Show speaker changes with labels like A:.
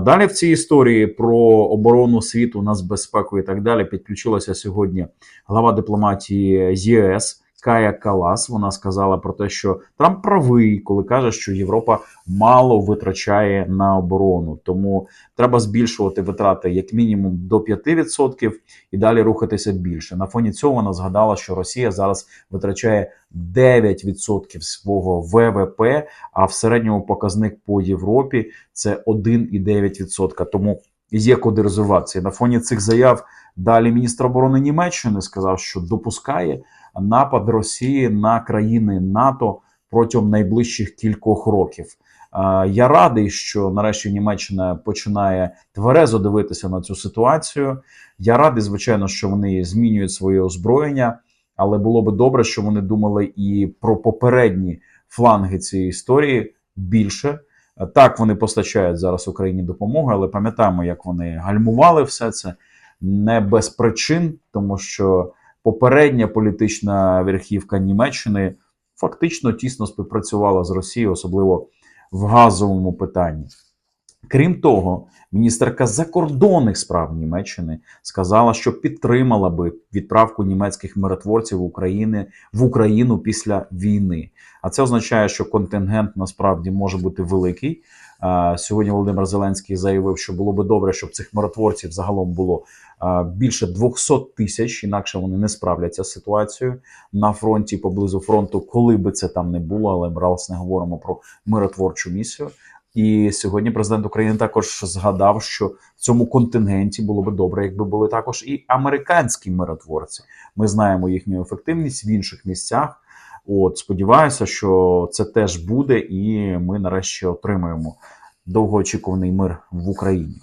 A: Далі в цій історії про оборону світу, нацбезпеку і так далі підключилася сьогодні глава дипломатії з ЄС Кая Калас. Вона сказала про те, що Трамп правий, коли каже, що Європа мало витрачає на оборону. Тому треба збільшувати витрати як мінімум до 5% і далі рухатися більше. На фоні цього вона згадала, що Росія зараз витрачає 9% свого ВВП, а в середньому показник по Європі це 1,9%. Тому є куди розвиватися. І на фоні цих заяв далі міністр оборони Німеччини сказав, що допускає напад Росії на країни НАТО протягом найближчих кількох років. Я радий, що нарешті Німеччина починає тверезо дивитися на цю ситуацію. Я радий, звичайно, що вони змінюють своє озброєння, але було би добре, що вони думали і про попередні фланги цієї історії більше. Так, вони постачають зараз Україні допомогу, але пам'ятаємо, як вони гальмували все це не без причин, тому що попередня політична верхівка Німеччини фактично тісно співпрацювала з Росією, особливо в газовому питанні. Крім того, міністерка закордонних справ Німеччини сказала, що підтримала би відправку німецьких миротворців України в Україну після війни. А це означає, що контингент насправді може бути великий. Сьогодні Володимир Зеленський заявив, що було би добре, щоб цих миротворців загалом було більше 200 тисяч, інакше вони не справляться з ситуацією на фронті поблизу фронту, коли би це там не було, але ми раз не говоримо про миротворчу місію. І сьогодні президент України також згадав, що в цьому контингенті було би добре, якби були також і американські миротворці. Ми знаємо їхню ефективність в інших місцях. От сподіваюся, що це теж буде, і ми нарешті отримаємо довгоочікуваний мир в Україні.